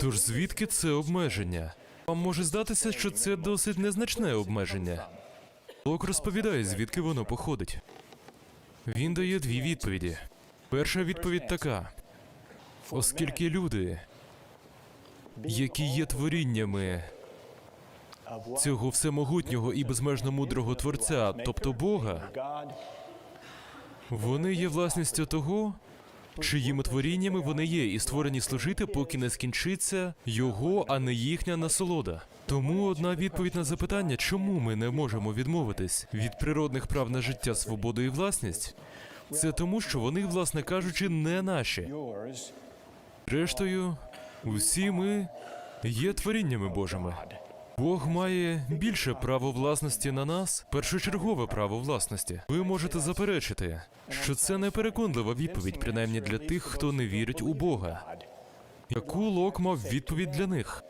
Тож звідки це обмеження? Вам може здатися, що це досить незначне обмеження. Лок розповідає, звідки воно походить. Він дає дві відповіді. Перша відповідь така: оскільки люди, які є творіннями цього всемогутнього і безмежно мудрого творця, тобто Бога, вони є власністю того, чиїми творіннями вони є, і створені служити, поки не скінчиться його, а не їхня насолода. Тому одна відповідь на запитання, чому ми не можемо відмовитись від природних прав на життя, свободу і власність, це тому, що вони, власне кажучи, не наші. Рештою, усі ми є творіннями Божими. Бог має більше право власності на нас, першочергове право власності. Ви можете заперечити, що це не переконлива відповідь, принаймні для тих, хто не вірить у Бога. Яку Лок мав відповідь для них?